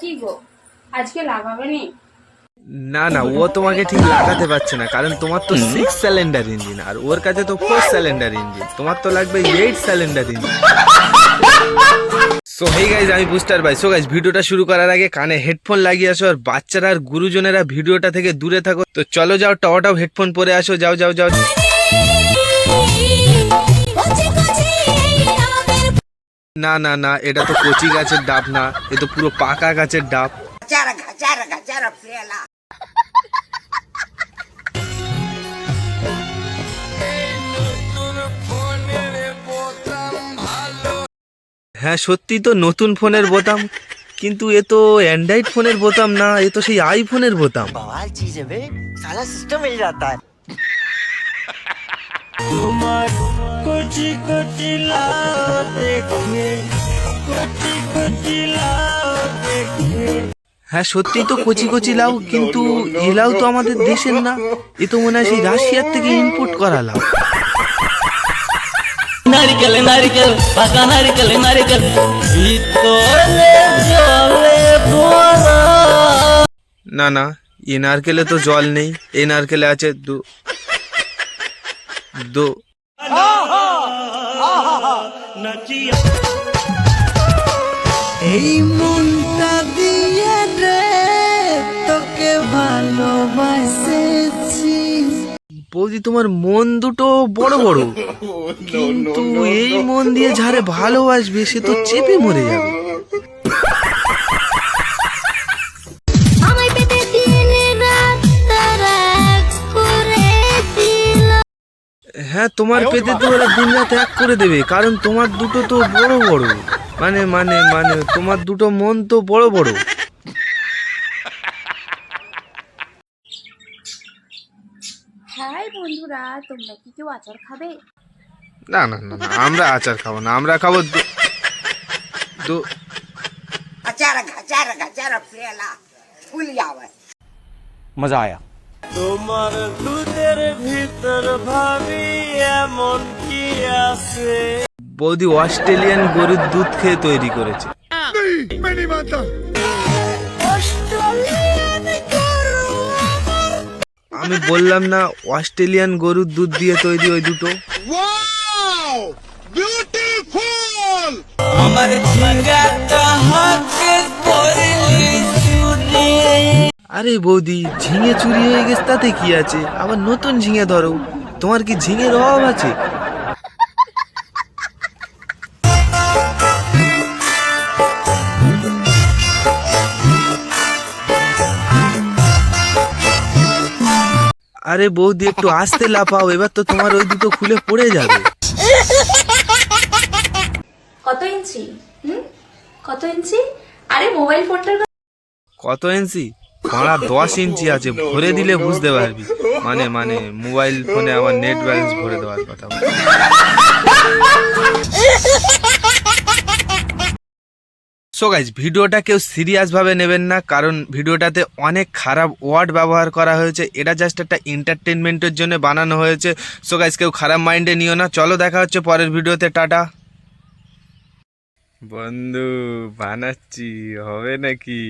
কি গো? আজকে লাগাবে নি? না না ও তোমাকে ঠিক লাগাতে পারছে না কারণ তোমার তো সিক্স সিলিন্ডার ইঞ্জিন আর ওর কাছে তো ফোর সিলিন্ডার ইঞ্জিন তোমার তো লাগবে eight cylinder engine so hey guys আমি বুস্টার ভাই। সো গাইজ ভিডিওটা শুরু করার আগে কানে হেডফোন লাগিয়ে আসো আর বাচ্চারা আর গুরুজনেরা ভিডিওটা থেকে দূরে থাকো। তো চলো যাও টাওয়াটাও হেডফোন পরে আসো যাও যাও যাও। না না না এটা তো কচি গাছের ডাব না এ তো পুরো পাকা গাছের ডাব। হ্যাঁ সত্যি তো নতুন ফোনের বোতাম কিন্তু এ তো অ্যান্ড্রয়েড ফোনের বোতাম না এ তো সেই আইফোনের বোতাম। তোমার কচি হ্যাঁ সত্যি তো কচি কচি লাউ কিন্তু এ লাউ তো আমাদের দেশের না এ তো মনে হয় সেই রাশিয়ার থেকে ইম্পোর্ট করা লাউ নারিকেল নারিকেল পাকা নারিকেল নারিকেল ভিতরে জলে না না এ নারকেলে তো জল নেই এই নারকেলে আছে দু দু এই মনটা দিয়ে রে তোকে ভালোবাসেছি। বৌদি তোমার মন দুটো বড় বড়। কিন্তু এই মন দিয়ে যারে ভালোবাসবে সে তো চেপে মরে যাবে। হ্যাঁ তোমার পেতে তো ওরা দিন রাত এক করে দেবে কারণ তোমার দুটো তো বড় বড়। মানে মানে মানে তোমার দুটো মন তো বড় বড় হ্যাঁ বন্ধুরা তোমরা কি কেউ আচার খাবে না না না না আমরা আচার খাবো না আমরা খাবো দু- দু- Gajara, gajara, gajara, frela. Fuliava. मजा आया বৌদি অস্ট্রেলিয়ান গরুর দুধ খেয়ে তৈরি করেছে। আমি বললাম না অস্ট্রেলিয়ান গরুর দুধ দিয়ে তৈরি ওই দুটো। আরে বৌদি ঝিঙে চুরি হয়ে গেছে তাতে কি আছে? আবার নতুন ঝিঙে ধরো। তোমার কি ঝিঙের অভাব আছে? আরে বৌদি একটু আসতে লাফাও এবার তো তোমার ওই দুটো খুলে পড়ে যাবে। কত ইঞ্চি? হুম? কত ইঞ্চি? আরে মোবাইল ফোনটার কত ইঞ্চি? ভাড়া দশ ইঞ্চি আছে ভরে দিলে বুঝতে পারবি। মানে মানে মোবাইল ফোনে আমার নেট ব্যালেন্স ভরে দেওয়ার কথা সো গাইজ ভিডিওটা কেউ সিরিয়াসভাবে নেবেন না, কারণ ভিডিওটাতে অনেক খারাপ ওয়ার্ড ব্যবহার করা হয়েছে। এটা জাস্ট একটা এন্টারটেনমেন্টের জন্য বানানো হয়েছে। সো গাইজ কেউ খারাপ মাইন্ডে নিও না। চলো দেখা হচ্ছে পরের ভিডিওতে। টাটা। বন্ধু, বানাচ্ছি। হবে নাকি?